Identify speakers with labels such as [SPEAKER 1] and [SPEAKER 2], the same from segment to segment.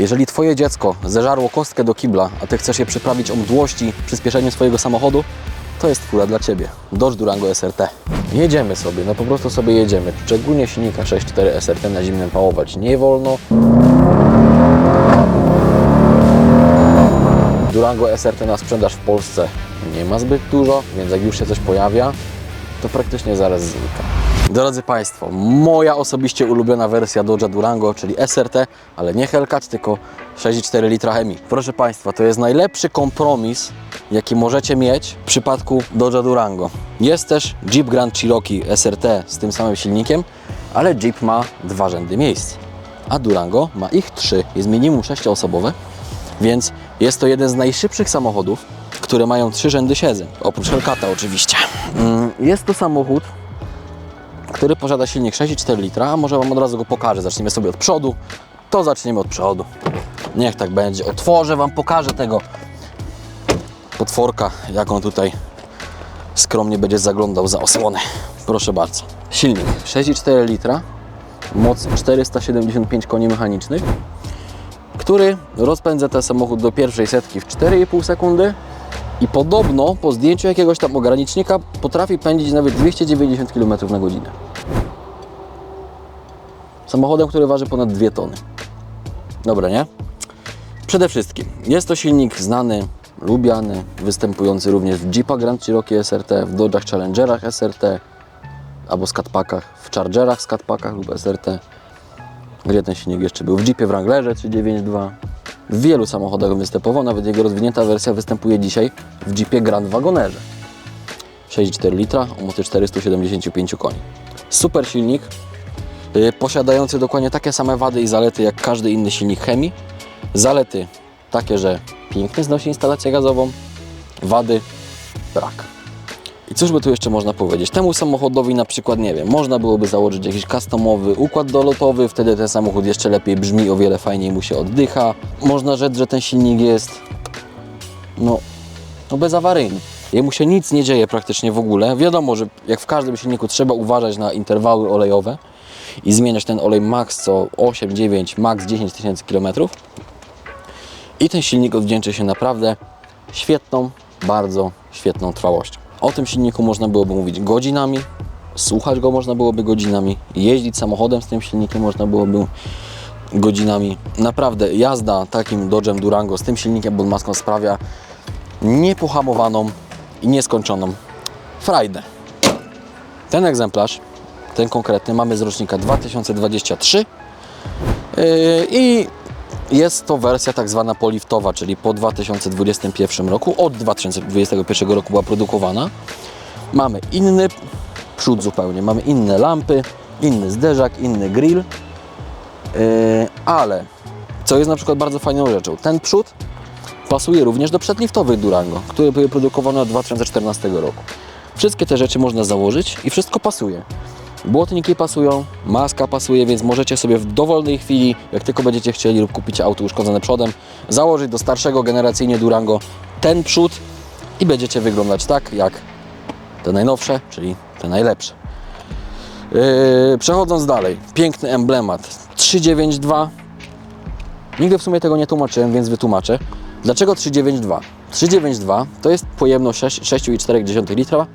[SPEAKER 1] Jeżeli Twoje dziecko zeżarło kostkę do kibla, a Ty chcesz je przyprawić o mdłości przyspieszeniem swojego samochodu, to jest fura dla Ciebie. Dodge Durango SRT. Jedziemy sobie, no po prostu sobie jedziemy. Szczególnie silnika 6.4 SRT na zimnym pałować nie wolno. Durango SRT na sprzedaż w Polsce nie ma zbyt dużo, więc jak już się coś pojawia, to praktycznie zaraz znika. Drodzy Państwo, moja osobiście ulubiona wersja Dodge'a Durango, czyli SRT, ale nie Hellcat, tylko 6,4 litra chemii. Proszę Państwa, to jest najlepszy kompromis, jaki możecie mieć w przypadku Dodge'a Durango. Jest też Jeep Grand Cherokee SRT z tym samym silnikiem, ale Jeep ma dwa rzędy miejsc, a Durango ma ich trzy. Jest minimum sześcioosobowe, więc jest to jeden z najszybszych samochodów, które mają trzy rzędy siedzeń. Oprócz Hellcata oczywiście. Mm, Jest to samochód, który posiada silnik 6,4 litra, a może Wam od razu go pokażę. Zaczniemy sobie od przodu. To zaczniemy od przodu. Niech tak będzie. Otworzę Wam, pokażę tego potworka, jak on tutaj skromnie będzie zaglądał za osłonę. Proszę bardzo. Silnik 6,4 litra, moc 475 koni mechanicznych, który rozpędza ten samochód do pierwszej setki w 4,5 sekundy i podobno po zdjęciu jakiegoś tam ogranicznika potrafi pędzić nawet 290 km na godzinę. Samochodem, który waży ponad 2 tony. Dobra, nie? Przede wszystkim jest to silnik znany, lubiany, występujący również w Jeepa Grand Cherokee SRT, w Dodge'ach Challengerach SRT, albo Skatpackach, w Chargerach Skatpackach lub SRT. Gdzie ten silnik jeszcze był? W Jeepie Wranglerze 392. W wielu samochodach występował, nawet jego rozwinięta wersja występuje dzisiaj w Jeepie Grand Wagonerze. 6,4 litra o mocy 475 koni. Super silnik, posiadający dokładnie takie same wady i zalety jak każdy inny silnik chemii. Zalety takie, że pięknie znosi instalację gazową, wady brak. I cóż by tu jeszcze można powiedzieć? Temu samochodowi na przykład, nie wiem, można byłoby założyć jakiś customowy układ dolotowy, wtedy ten samochód jeszcze lepiej brzmi, o wiele fajniej mu się oddycha. Można rzec, że ten silnik jest no, no bezawaryjny. Jemu się nic nie dzieje praktycznie w ogóle. Wiadomo, że jak w każdym silniku trzeba uważać na interwały olejowe i zmieniać ten olej max co 8, 9, max 10 tysięcy kilometrów. I ten silnik odwdzięczy się naprawdę świetną, bardzo świetną trwałością. O tym silniku można byłoby mówić godzinami, słuchać go można byłoby godzinami, jeździć samochodem z tym silnikiem można byłoby godzinami. Naprawdę jazda takim Dodge'em Durango z tym silnikiem podmaską sprawia niepohamowaną i nieskończoną frajdę. Ten egzemplarz, ten konkretny, mamy z rocznika 2023 yy, i jest to wersja tak zwana poliftowa, czyli po 2021 roku. Od 2021 roku była produkowana. Mamy inny przód zupełnie, mamy inne lampy, inny zderzak, inny grill. Yy, ale co jest na przykład bardzo fajną rzeczą, ten przód pasuje również do przedliftowych Durango, które były produkowane od 2014 roku. Wszystkie te rzeczy można założyć i wszystko pasuje. Błotniki pasują, maska pasuje, więc możecie sobie w dowolnej chwili, jak tylko będziecie chcieli lub kupicie auto uszkodzone przodem, założyć do starszego generacyjnie Durango ten przód i będziecie wyglądać tak jak te najnowsze, czyli te najlepsze. Yy, przechodząc dalej, piękny emblemat 392. Nigdy w sumie tego nie tłumaczyłem, więc wytłumaczę. Dlaczego 392? 392 to jest pojemność 6 6,4 litra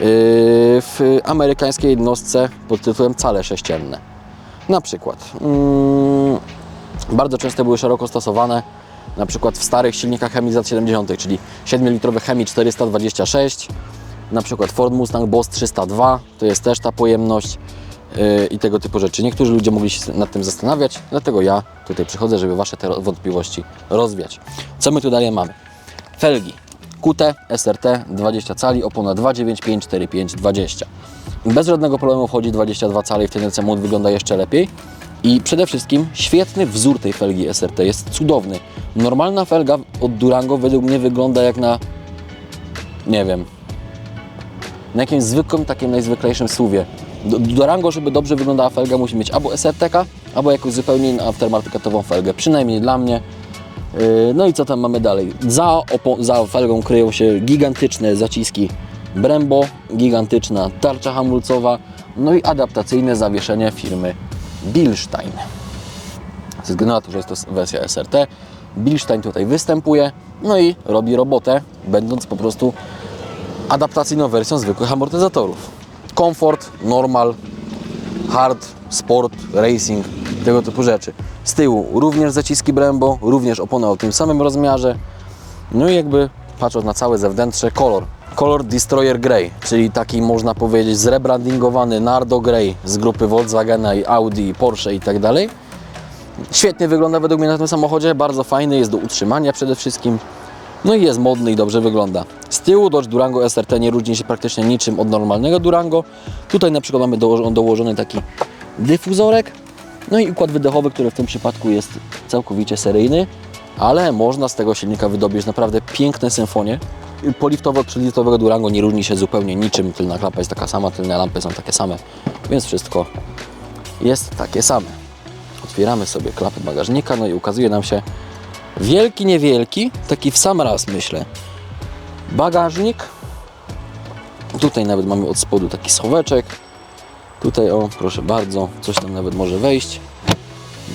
[SPEAKER 1] w amerykańskiej jednostce pod tytułem cale sześcienne. Na przykład mm, bardzo często były szeroko stosowane na przykład w starych silnikach chemii z lat 70., czyli 7-litrowy chemii 426, na przykład Ford Mustang Boss 302, to jest też ta pojemność yy, i tego typu rzeczy. Niektórzy ludzie mogli się nad tym zastanawiać, dlatego ja tutaj przychodzę, żeby Wasze te wątpliwości rozwiać. Co my tu dalej mamy? Felgi QT SRT 20 cali, opona 295 45 20. Bez żadnego problemu wchodzi 22 cali i wtedy samochód wygląda jeszcze lepiej. I przede wszystkim świetny wzór tej felgi SRT jest cudowny. Normalna felga od Durango według mnie wygląda jak na nie wiem, na jakimś zwykłym, takim najzwyklejszym suwie. Do Durango, żeby dobrze wyglądała felga, musi mieć albo SRT-ka, albo jakąś zupełnie inną aftermarketową felgę. Przynajmniej dla mnie. Yy, No i co tam mamy dalej? Za, za felgą kryją się gigantyczne zaciski Brembo, gigantyczna tarcza hamulcowa, no i adaptacyjne zawieszenie firmy Bilstein. ze względu na to, że jest to wersja SRT. Bilstein tutaj występuje, no i robi robotę, będąc po prostu adaptacyjną wersją zwykłych amortyzatorów. Komfort, normal, hard, sport, racing, tego typu rzeczy. Z tyłu również zaciski Brembo, również opona o tym samym rozmiarze. No i jakby patrząc na całe zewnętrzne, kolor. Kolor Destroyer Grey, czyli taki można powiedzieć zrebrandingowany Nardo Grey z grupy Volkswagena i Audi, i Porsche i tak dalej. Świetnie wygląda według mnie na tym samochodzie, bardzo fajny, jest do utrzymania przede wszystkim. No i jest modny i dobrze wygląda. Z tyłu Dodge Durango SRT nie różni się praktycznie niczym od normalnego Durango. Tutaj na przykład mamy doło- dołożony taki dyfuzorek. No i układ wydechowy, który w tym przypadku jest całkowicie seryjny, ale można z tego silnika wydobyć naprawdę piękne symfonie. Poliftowe od przedliftowego Durango nie różni się zupełnie niczym. Tylna klapa jest taka sama, tylne lampy są takie same, więc wszystko jest takie same. Otwieramy sobie klapę bagażnika, no i ukazuje nam się wielki, niewielki, taki w sam raz myślę, bagażnik. Tutaj nawet mamy od spodu taki schoweczek. Tutaj o, proszę bardzo, coś tam nawet może wejść.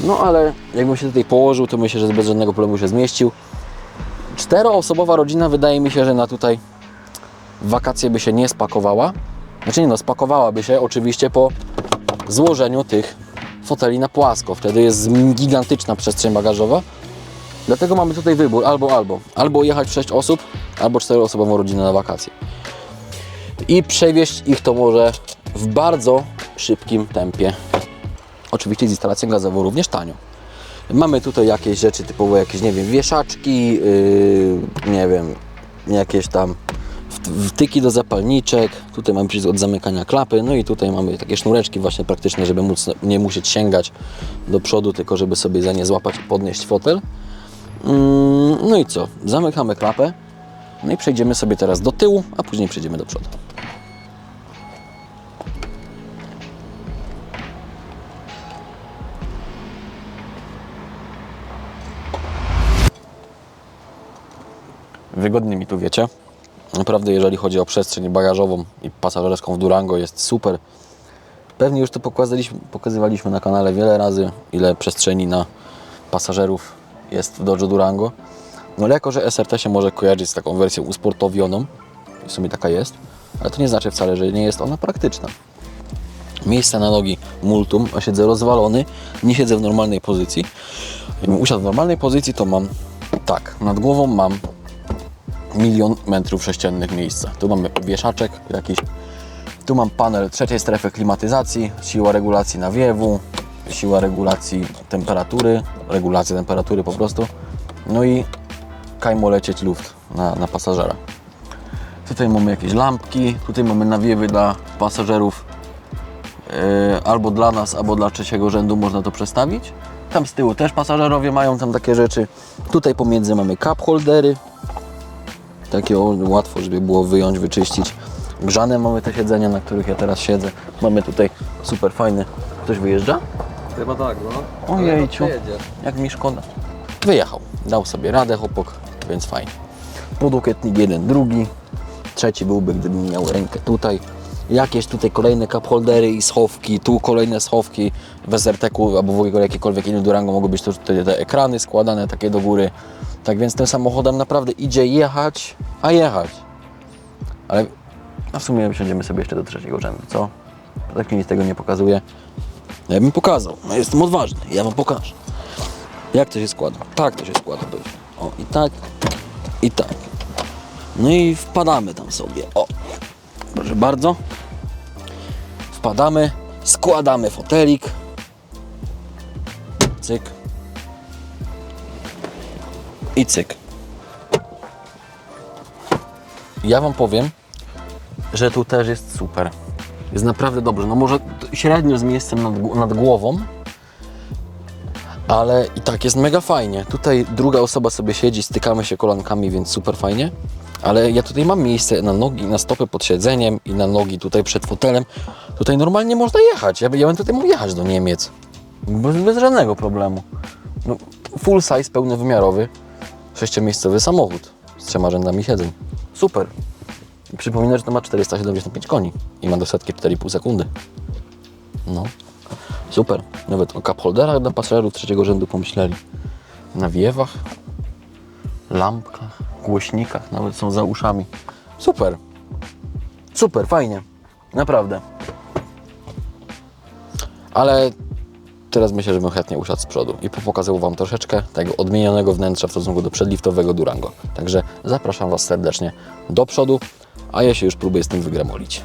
[SPEAKER 1] No ale jakbym się tutaj położył, to myślę, że bez żadnego problemu się zmieścił. Czteroosobowa rodzina wydaje mi się, że na tutaj wakacje by się nie spakowała. Znaczy nie no, spakowałaby się oczywiście po złożeniu tych foteli na płasko. Wtedy jest gigantyczna przestrzeń bagażowa. Dlatego mamy tutaj wybór albo albo. Albo jechać w 6 osób, albo 4-osobową rodzinę na wakacje. I przewieźć ich to może w bardzo szybkim tempie. Oczywiście z instalacją gazową również tanio. Mamy tutaj jakieś rzeczy typowo jakieś, nie wiem, wieszaczki, yy, nie wiem, jakieś tam wtyki do zapalniczek. Tutaj mamy przycisk od zamykania klapy, no i tutaj mamy takie sznureczki właśnie praktyczne, żeby móc nie musieć sięgać do przodu, tylko żeby sobie za nie złapać i podnieść fotel. Mm, No i co? Zamykamy klapę. No i przejdziemy sobie teraz do tyłu, a później przejdziemy do przodu. Wygodnie mi tu wiecie. Naprawdę, jeżeli chodzi o przestrzeń bagażową i pasażerską w Durango, jest super. Pewnie już to pokazywaliśmy na kanale wiele razy, ile przestrzeni na pasażerów jest w Dodge Durango. No ale jako, że SRT się może kojarzyć z taką wersją usportowioną, w sumie taka jest, ale to nie znaczy wcale, że nie jest ona praktyczna. Miejsce na nogi multum, a siedzę rozwalony, nie siedzę w normalnej pozycji. Jakbym usiadł w normalnej pozycji, to mam tak, nad głową mam milion metrów sześciennych miejsca. Tu mamy wieszaczek jakiś, tu mam panel trzeciej strefy klimatyzacji, siła regulacji nawiewu, siła regulacji temperatury, regulacja temperatury po prostu, no i kajmo lecieć luft na, na pasażera. Tutaj mamy jakieś lampki, tutaj mamy nawiewy dla pasażerów Yy, albo dla nas, albo dla trzeciego rzędu można to przestawić. Tam z tyłu też pasażerowie mają tam takie rzeczy. Tutaj pomiędzy mamy cup holdery. Takie łatwo, żeby było wyjąć, wyczyścić. Grzane mamy te siedzenia, na których ja teraz siedzę. Mamy tutaj super fajny. Ktoś wyjeżdża?
[SPEAKER 2] Chyba tak, no.
[SPEAKER 1] Ojejciu. Jak mi szkoda. Wyjechał. Dał sobie radę chłopak, więc fajnie. Podokietnik jeden, drugi. Trzeci byłby, gdybym miał rękę tutaj. Jakieś tutaj kolejne cup holdery i schowki, tu kolejne schowki w SRT-ku albo w ogóle jakiekolwiek inny Durango mogą być też tutaj te ekrany składane takie do góry. Tak więc tym samochodem naprawdę idzie jechać, a jechać. Ale a w sumie siądziemy sobie jeszcze do trzeciego rzędu, co? Tak nic tego nie pokazuje. Ja bym pokazał. No, jestem odważny, ja wam pokażę. Jak to się składa? Tak to się składa. O, i tak, i tak. No i wpadamy tam sobie. O, proszę bardzo. Wpadamy, składamy fotelik. Cyk. I cyk. Ja wam powiem, że tu też jest super. Jest naprawdę dobrze. No może średnio z miejscem nad, nad głową, ale i tak jest mega fajnie. Tutaj druga osoba sobie siedzi, stykamy się kolankami, więc super fajnie. Ale ja tutaj mam miejsce na nogi, na stopy pod siedzeniem i na nogi tutaj przed fotelem. Tutaj normalnie można jechać. Ja, ja bym tutaj mógł jechać do Niemiec. Bez, bez żadnego problemu. No, full size, pełnowymiarowy, sześciomiejscowy samochód z trzema rzędami siedzeń. Super. Przypominam, że to ma 475 koni i ma do setki 4,5 sekundy. No. Super. Nawet o cup dla pasażerów trzeciego rzędu pomyśleli. Nawiewach, lampkach, głośnikach, nawet są za uszami. Super. Super, fajnie. Naprawdę. Ale teraz myślę, że bym chętnie usiadł z przodu i pokazał Wam troszeczkę tego odmienionego wnętrza w stosunku do przedliftowego Durango. Także zapraszam Was serdecznie do przodu, a ja się już próbuję z tym wygramolić.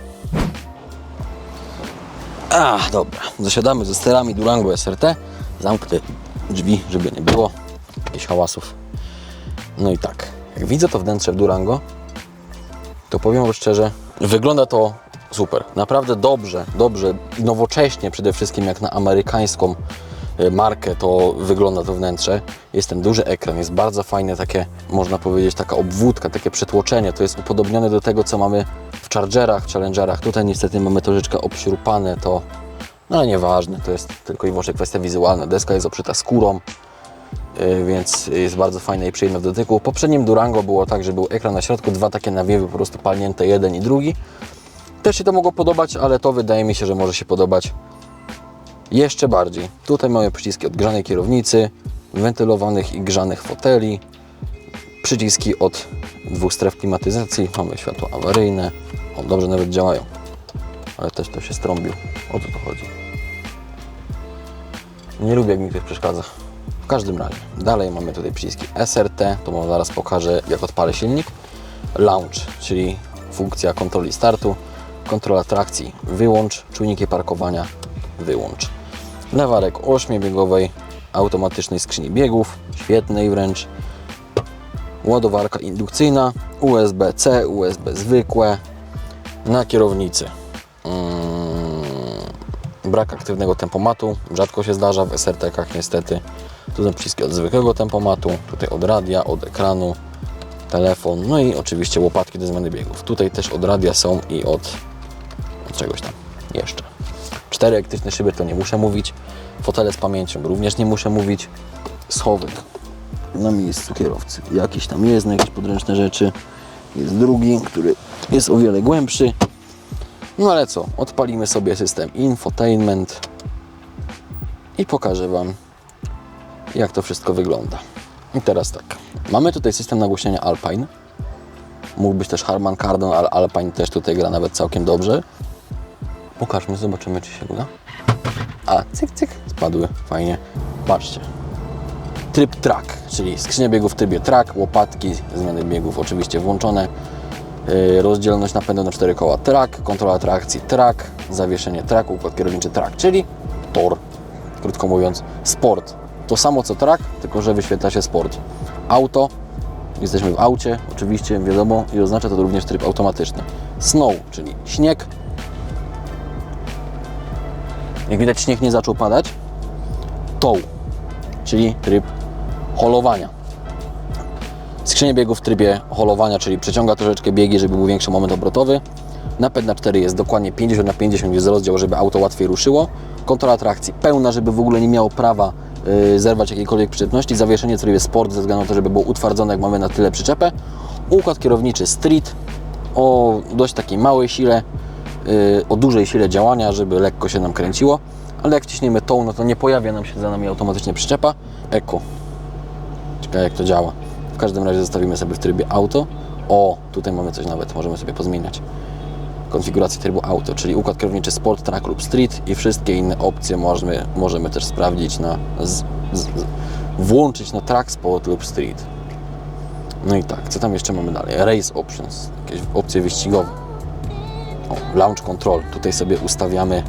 [SPEAKER 1] A, dobra. Zasiadamy ze sterami Durango SRT. Zamknę drzwi, żeby nie było jakichś hałasów. No i tak, jak widzę to wnętrze w Durango, to powiem Wam szczerze, wygląda to super. Naprawdę dobrze, dobrze nowocześnie przede wszystkim jak na amerykańską e, markę to wygląda to wnętrze. Jest ten duży ekran, jest bardzo fajne takie, można powiedzieć, taka obwódka, takie przetłoczenie. To jest upodobnione do tego, co mamy w Chargerach, Challengerach. Tutaj niestety mamy troszeczkę obśrupane to, no ale nieważne, to jest tylko i wyłącznie kwestia wizualna. Deska jest obszyta skórą, Yy, więc jest bardzo fajne i przyjemne w dotyku. W poprzednim Durango było tak, że był ekran na środku, dwa takie nawiewy po prostu palnięte, jeden i drugi. Też się to mogło podobać, ale to wydaje mi się, że może się podobać jeszcze bardziej. Tutaj mamy przyciski od grzanej kierownicy, wentylowanych i grzanych foteli, przyciski od dwóch stref klimatyzacji, mamy światło awaryjne, o, dobrze nawet działają, ale też to się strąbił, o co to chodzi. Nie lubię, jak mi ktoś przeszkadza. W każdym razie, dalej mamy tutaj przyciski SRT, to zaraz pokażę, jak odpalę silnik. Launch, czyli funkcja kontroli startu, kontrola trakcji, wyłącz, czujniki parkowania, wyłącz. Lewarek 8-biegowej, automatycznej skrzyni biegów, świetnej wręcz. Ładowarka indukcyjna, USB-C, USB zwykłe, na kierownicy. Mm, brak aktywnego tempomatu, rzadko się zdarza w SRT-kach niestety. Tu są przyciski od zwykłego tempomatu, tutaj od radia, od ekranu, telefon, no i oczywiście łopatki do zmiany biegów. Tutaj też od radia są i od, od czegoś tam jeszcze. Cztery elektryczne szyby to nie muszę mówić. Fotele z pamięcią również nie muszę mówić. Schowek na miejscu kierowcy. Jakiś tam jest na jakieś podręczne rzeczy. Jest drugi, który jest o wiele głębszy. No ale co, odpalimy sobie system infotainment i pokażę Wam jak to wszystko wygląda. I teraz tak, mamy tutaj system nagłośnienia Alpine. Mógł być też Harman Kardon, ale Alpine też tutaj gra nawet całkiem dobrze. Pokażmy, zobaczymy czy się uda. A, cyk, cyk, spadły, fajnie. Patrzcie. Tryb track, czyli skrzynia biegów w trybie track, łopatki, zmiany biegów oczywiście włączone. Yy, rozdzielność napędu na cztery koła track, kontrola trakcji track, zawieszenie track, układ kierowniczy track, czyli tor, krótko mówiąc, sport. To samo co track, tylko że wyświetla się sport. Auto, jesteśmy w aucie, oczywiście, wiadomo, i oznacza to również tryb automatyczny. Snow, czyli śnieg. Jak widać, śnieg nie zaczął padać. Tow, czyli tryb holowania. Skrzynia biegów w trybie holowania, czyli przeciąga troszeczkę biegi, żeby był większy moment obrotowy. Napęd na 4 jest dokładnie 50 na 50 jest rozdział, żeby auto łatwiej ruszyło. Kontrola trakcji pełna, żeby w ogóle nie miało prawa yy, zerwać jakiejkolwiek przyczepności. Zawieszenie w trybie sport ze względu na to, żeby było utwardzone, jak mamy na tyle przyczepę. Układ kierowniczy street o dość takiej małej sile, o dużej sile działania, żeby lekko się nam kręciło. Ale jak ciśniemy tą, no to nie pojawia nam się za nami automatycznie przyczepa. Eko. Ciekawe jak to działa. W każdym razie zostawimy sobie w trybie auto. O, tutaj mamy coś nawet, możemy sobie pozmieniać. Konfigurację trybu auto, czyli układ kierowniczy Sport, Track lub Street i wszystkie inne opcje możemy, możemy też sprawdzić na z, z, z, włączyć na Track, Sport lub Street. No i tak, co tam jeszcze mamy dalej? Race Options, jakieś opcje wyścigowe. O, Launch Control, tutaj sobie ustawiamy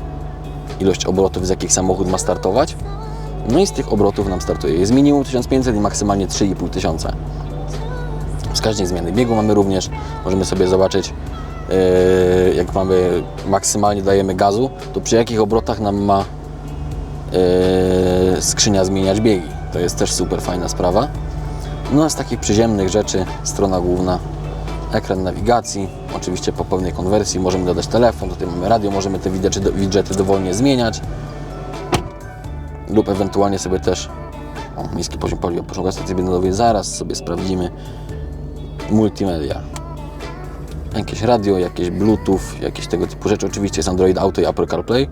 [SPEAKER 1] ilość obrotów, z jakich samochód ma startować. No i z tych obrotów nam startuje. Jest minimum 1500 i maksymalnie 3500. Wskaźnik zmiany biegu mamy również. Możemy sobie zobaczyć, yy, jak mamy maksymalnie dajemy gazu, to przy jakich obrotach nam ma yy, skrzynia zmieniać biegi. To jest też super fajna sprawa. No a z takich przyziemnych rzeczy strona główna, ekran nawigacji, oczywiście po pełnej konwersji. Możemy dodać telefon, tutaj mamy radio, możemy te widgety, widgety dowolnie zmieniać. Lub ewentualnie sobie też o, niski poziom paliwa pociąga stacji benzynowej, zaraz sobie sprawdzimy multimedia. Jakieś radio, jakieś bluetooth, jakieś tego typu rzeczy. Oczywiście jest Android Auto i Apple CarPlay.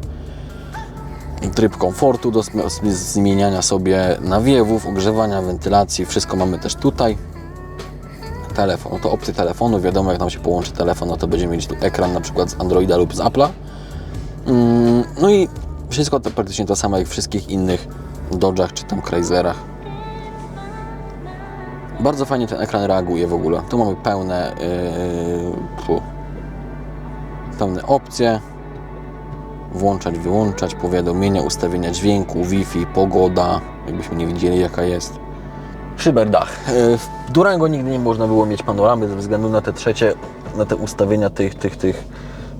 [SPEAKER 1] Tryb komfortu do zmieniania sobie nawiewów, ogrzewania, wentylacji. Wszystko mamy też tutaj. Telefon, to opcje telefonu, wiadomo jak nam się połączy telefon, no to będziemy mieć tu ekran na przykład z Androida lub z Apple'a. Mm, No i wszystko to praktycznie to samo jak w wszystkich innych Dodge'ach czy tam Chryslerach. Bardzo fajnie ten ekran reaguje w ogóle. Tu mamy pełne, yy, pełne opcje. Włączać, wyłączać, powiadomienia, ustawienia dźwięku, Wi-Fi, pogoda, jakbyśmy nie widzieli jaka jest. Szyberdach. W Durango nigdy nie można było mieć panoramy ze względu na te trzecie, na te ustawienia tych, tych, tych,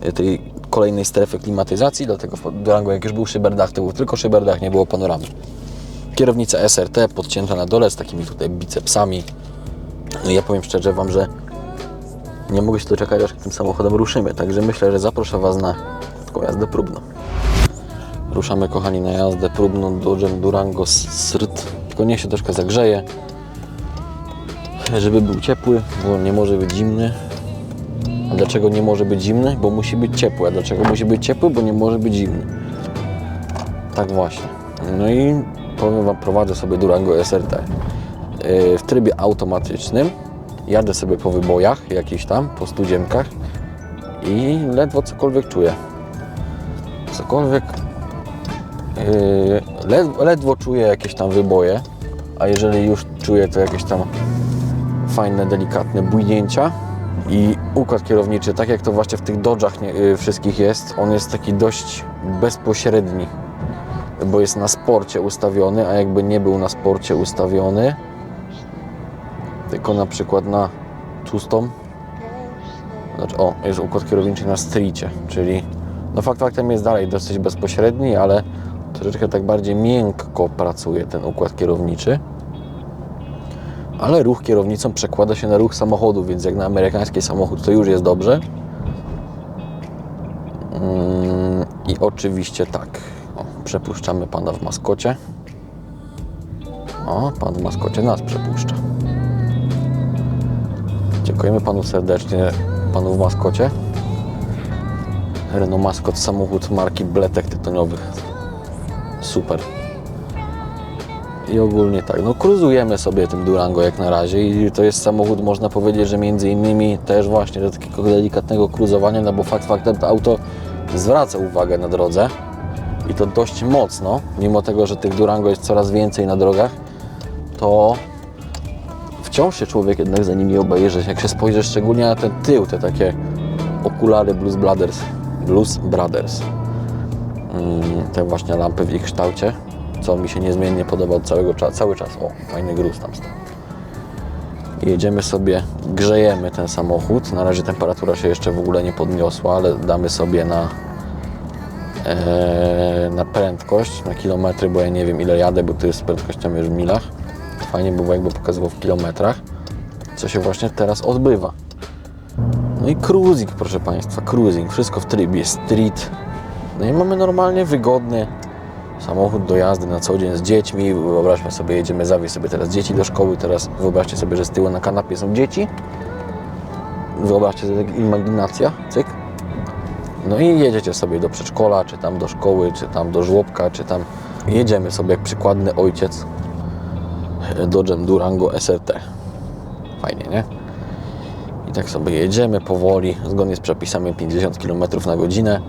[SPEAKER 1] yy, tej kolejnej strefy klimatyzacji, dlatego w Durango jak już był szyberdach, to był tylko szyberdach, nie było panoramy. Kierownica SRT podcięta na dole z takimi tutaj bicepsami. No ja powiem szczerze Wam, że nie mogę się doczekać, aż tym samochodem ruszymy. Także myślę, że zaproszę Was na taką jazdę próbną. Ruszamy, kochani, na jazdę próbną Dodge'em Durango SRT. Tylko niech się troszkę zagrzeje, żeby był ciepły, bo nie może być zimny. A dlaczego nie może być zimny? Bo musi być ciepły. A dlaczego musi być ciepły? Bo nie może być zimny. Tak właśnie. No i powiem Wam, prowadzę sobie Durango SRT yy, w trybie automatycznym. Jadę sobie po wybojach jakichś tam, po studziemkach i ledwo cokolwiek czuję. Cokolwiek. Yy, ledwo, czuję jakieś tam wyboje, a jeżeli już czuję, to jakieś tam fajne, delikatne bujnięcia. I układ kierowniczy, tak jak to właśnie w tych Dodge'ach nie, yy, wszystkich jest, on jest taki dość bezpośredni bo jest na sporcie ustawiony, a jakby nie był na sporcie ustawiony, tylko na przykład na custom, znaczy, o, jest układ kierowniczy na streetie, czyli no fakt faktem jest dalej dosyć bezpośredni, ale troszeczkę tak bardziej miękko pracuje ten układ kierowniczy. Ale ruch kierownicą przekłada się na ruch samochodu, więc jak na amerykański samochód to już jest dobrze. Mm, I oczywiście tak. O, przepuszczamy pana w maskocie. O, pan w maskocie nas przepuszcza. Dziękujemy panu serdecznie, panu w maskocie. Renault Maskot, samochód marki Bletek tytoniowych. Super. I ogólnie tak, no cruzujemy sobie tym Durango jak na razie i to jest samochód, można powiedzieć, że między innymi też właśnie do takiego delikatnego cruzowania, no bo fakt faktem to auto zwraca uwagę na drodze i to dość mocno, mimo tego, że tych Durango jest coraz więcej na drogach, to wciąż się człowiek jednak za nimi obejrzy. Jak się spojrzy szczególnie na ten tył, te takie okulary Blues Brothers, Blues Brothers, Mm, te właśnie lampy w ich kształcie, co mi się niezmiennie podoba od całego cały czas. O, fajny gruz tam stał. Jedziemy sobie, grzejemy ten samochód. Na razie temperatura się jeszcze w ogóle nie podniosła, ale damy sobie na, e, na prędkość, na kilometry, bo ja nie wiem ile jadę, bo to jest z prędkościami już w milach. Fajnie by było jakby pokazywał w kilometrach, co się właśnie teraz odbywa. No i cruising, proszę Państwa, cruising, wszystko w trybie street. No i mamy normalnie wygodny samochód do jazdy na co dzień z dziećmi. Wyobraźmy sobie, jedziemy zawieźć sobie teraz dzieci do szkoły, teraz wyobraźcie sobie, że z tyłu na kanapie są dzieci. Wyobraźcie sobie imaginacja, cyk. No i jedziecie sobie do przedszkola, czy tam do szkoły, czy tam do żłobka, czy tam jedziemy sobie jak przykładny ojciec Dodge'em Durango SRT. Fajnie, nie? I tak sobie jedziemy powoli, zgodnie z przepisami 50 km na godzinę.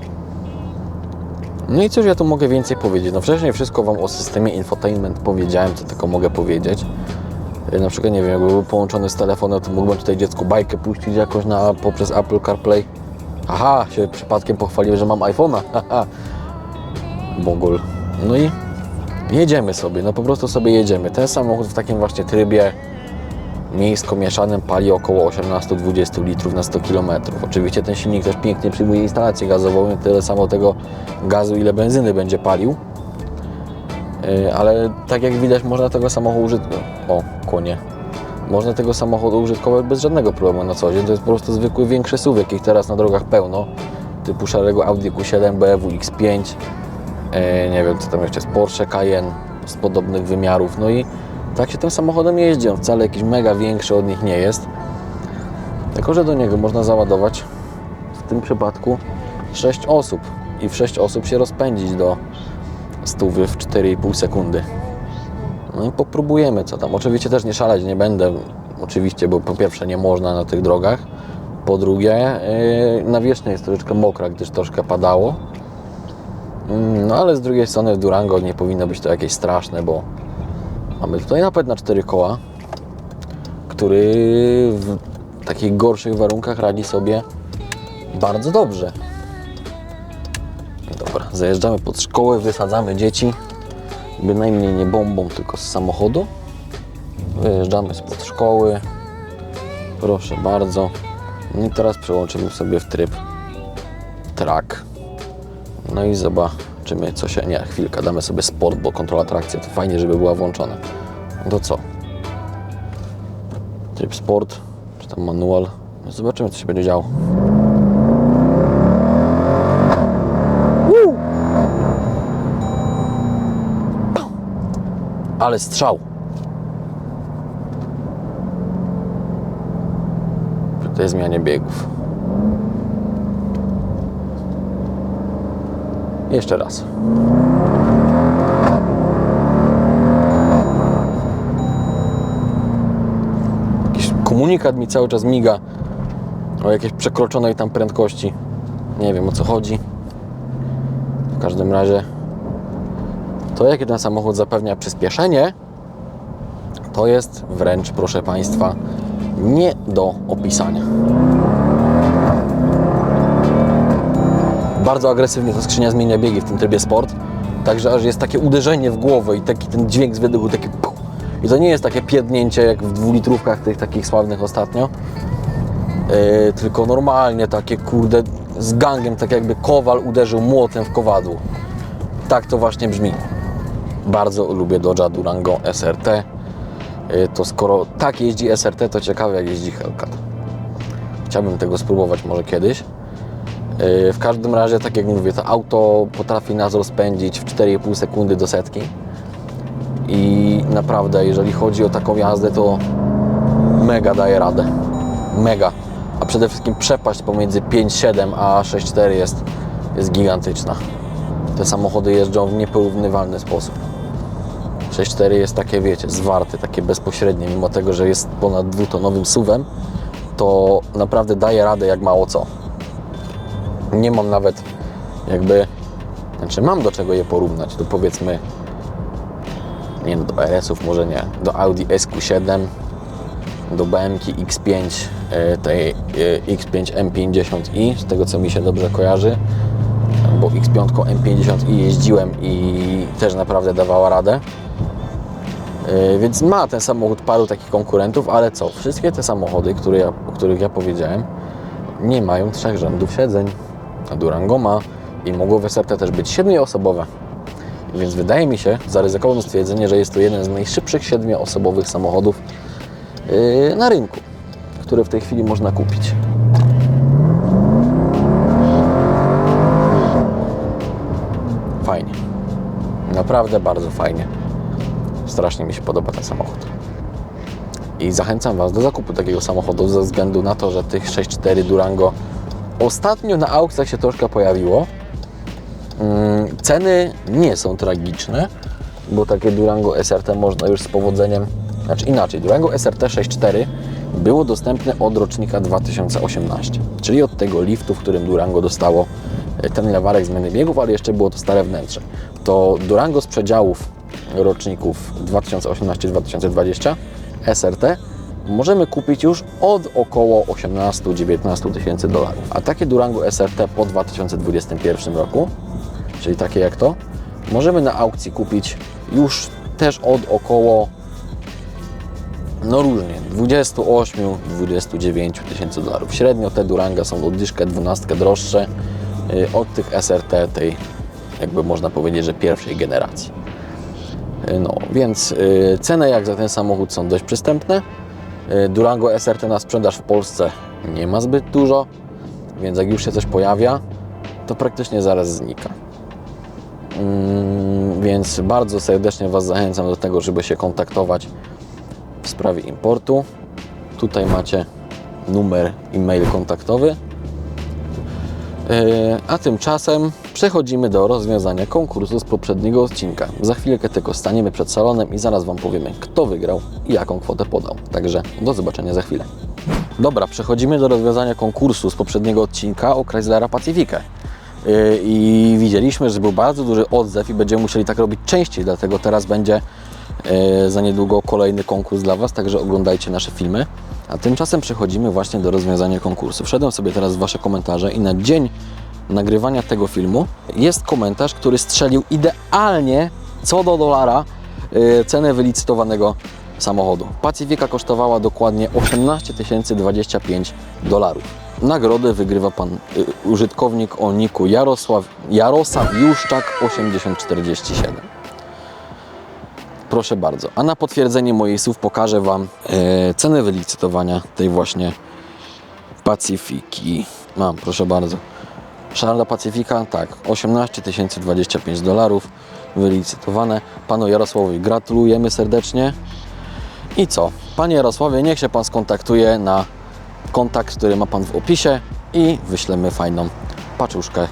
[SPEAKER 1] No i cóż ja tu mogę więcej powiedzieć? No wcześniej wszystko Wam o systemie infotainment powiedziałem, co tylko mogę powiedzieć. Na przykład, nie wiem, jakby był połączony z telefonem, to mógłbym tutaj dziecku bajkę puścić jakoś na, poprzez Apple CarPlay. Aha, się przypadkiem pochwaliłem, że mam iPhone'a. Haha. Mogul. No i jedziemy sobie, no po prostu sobie jedziemy. Ten samochód w takim właśnie trybie miejsko mieszanym pali około 18-20 litrów na 100 km. Oczywiście ten silnik też pięknie przyjmuje instalację gazową, tyle samo tego gazu, ile benzyny będzie palił. Yy, Ale tak jak widać, można tego samochodu użytkować. O, konie. Można tego samochodu użytkować bez żadnego problemu na co dzień. To jest po prostu zwykły większy SUV, jakich teraz na drogach pełno. Typu szarego Audi Q7, BMW X5, yy, nie wiem co tam jeszcze jest, Porsche Cayenne z podobnych wymiarów. No i tak się tym samochodem jeździ. On wcale jakiś mega większy od nich nie jest. Tylko, że do niego można załadować w tym przypadku 6 osób i w 6 osób się rozpędzić do stówy w 4,5 sekundy. No i popróbujemy co tam. Oczywiście też nie szaleć nie będę, oczywiście, bo po pierwsze nie można na tych drogach, po drugie yy, nawierzchnia jest troszeczkę mokra, gdyż troszkę padało. Mm, No ale z drugiej strony w Durango nie powinno być to jakieś straszne, bo mamy tutaj napęd na cztery koła, który w takich gorszych warunkach radzi sobie bardzo dobrze. Dobra, zajeżdżamy pod szkołę, wysadzamy dzieci, bynajmniej nie bombą, tylko z samochodu. Wyjeżdżamy spod szkoły. Proszę bardzo. No i teraz przełączymy sobie w tryb track. No i zobaczymy co się... Nie, chwilkę, damy sobie sport, bo kontrola trakcji to fajnie, żeby była włączona. No to co? Tryb sport, czy tam manual. No zobaczymy co się będzie działo. Ale strzał. Przy tej zmianie biegów. Jeszcze raz. Jakiś komunikat mi cały czas miga o jakiejś przekroczonej tam prędkości. Nie wiem o co chodzi. W każdym razie to jakie ten samochód zapewnia przyspieszenie, to jest wręcz, proszę Państwa, nie do opisania. Bardzo agresywnie ta skrzynia zmienia biegi w tym trybie sport, także aż jest takie uderzenie w głowę i taki ten dźwięk z wydechu, taki puch. I to nie jest takie pierdnięcie jak w dwulitrówkach tych takich sławnych ostatnio, Yy, tylko normalnie takie kurde z gangiem, tak jakby kowal uderzył młotem w kowadło. Tak to właśnie brzmi. Bardzo lubię Dodge'a Durango SRT. Yy, To skoro tak jeździ SRT, to ciekawe jak jeździ Hellcat. Chciałbym tego spróbować może kiedyś. Yy, W każdym razie, tak jak mówię, to auto potrafi nas rozpędzić w 4,5 sekundy do setki. I naprawdę, jeżeli chodzi o taką jazdę, to mega daje radę. Mega. A przede wszystkim przepaść pomiędzy 5.7 a 6.4 jest, jest gigantyczna. Te samochody jeżdżą w nieporównywalny sposób. 6.4 jest takie, wiecie, zwarte, takie bezpośrednie, mimo tego, że jest ponad dwutonowym suwem, to naprawdę daje radę jak mało co. Nie mam nawet jakby, znaczy mam do czego je porównać, to powiedzmy, nie no, do RS-ów może nie, do Audi SQ7, do BMW X5, e, tej e, X5 M50i, z tego co mi się dobrze kojarzy, bo X5 M50i jeździłem i też naprawdę dawała radę. E, Więc ma ten samochód paru takich konkurentów, ale co? Wszystkie te samochody, które ja, o których ja powiedziałem, nie mają trzech rzędów siedzeń. A Durango ma i mogło SRT też być siedmioosobowe. Więc wydaje mi się, zaryzykowałem stwierdzenie, że jest to jeden z najszybszych siedmioosobowych samochodów yy, na rynku, który w tej chwili można kupić. Fajnie. Naprawdę bardzo fajnie. Strasznie mi się podoba ten samochód. I zachęcam Was do zakupu takiego samochodu ze względu na to, że tych 6.4 Durango ostatnio na aukcjach się troszkę pojawiło. Mm, Ceny nie są tragiczne, bo takie Durango SRT można już z powodzeniem, znaczy inaczej, Durango SRT 6.4 było dostępne od rocznika 2018, czyli od tego liftu, w którym Durango dostało e, ten lewarek zmiany biegów, ale jeszcze było to stare wnętrze. To Durango z przedziałów roczników 2018-2020 SRT możemy kupić już od około 18-19 tysięcy dolarów. A takie Durango SRT po 2021 roku, czyli takie jak to, możemy na aukcji kupić już też od około no różnie, 28-29 tysięcy dolarów. Średnio te Duranga są o dyszkę, 12 droższe y, od tych SRT tej, jakby można powiedzieć, że pierwszej generacji. Y, No, więc y, ceny jak za ten samochód są dość przystępne. Y, Durango SRT na sprzedaż w Polsce nie ma zbyt dużo, więc jak już się coś pojawia, to praktycznie zaraz znika. Mm, Więc bardzo serdecznie Was zachęcam do tego, żeby się kontaktować w sprawie importu. Tutaj macie numer e-mail kontaktowy. Yy, A tymczasem przechodzimy do rozwiązania konkursu z poprzedniego odcinka. Za chwilkę tylko staniemy przed salonem i zaraz Wam powiemy, kto wygrał i jaką kwotę podał. Także do zobaczenia za chwilę. Dobra, przechodzimy do rozwiązania konkursu z poprzedniego odcinka o Chryslera Pacifica. Yy, I widzieliśmy, że był bardzo duży odzew i będziemy musieli tak robić częściej, dlatego teraz będzie yy, za niedługo kolejny konkurs dla Was, także oglądajcie nasze filmy. A tymczasem przechodzimy właśnie do rozwiązania konkursu. Wszedłem sobie teraz w Wasze komentarze i na dzień nagrywania tego filmu jest komentarz, który strzelił idealnie co do dolara yy, cenę wylicytowanego samochodu. Pacyfika kosztowała dokładnie 18 025 dolarów. Nagrodę wygrywa pan y, użytkownik o niku Jarosław, Jarosław Juszczak 8047. Proszę bardzo. A na potwierdzenie moich słów pokażę Wam e, cenę wylicytowania tej właśnie Pacyfiki. Mam, proszę bardzo. Szarla Pacyfika, tak, 18 025 dolarów wylicytowane. Panu Jarosławowi gratulujemy serdecznie. I co? Panie Jarosławie, niech się Pan skontaktuje na kontakt, który ma Pan w opisie i wyślemy fajną paczuszkę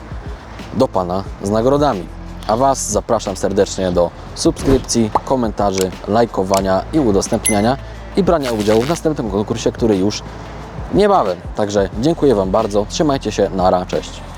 [SPEAKER 1] do Pana z nagrodami. A Was zapraszam serdecznie do subskrypcji, komentarzy, lajkowania i udostępniania i brania udziału w następnym konkursie, który już niebawem. Także dziękuję Wam bardzo, trzymajcie się, nara, cześć.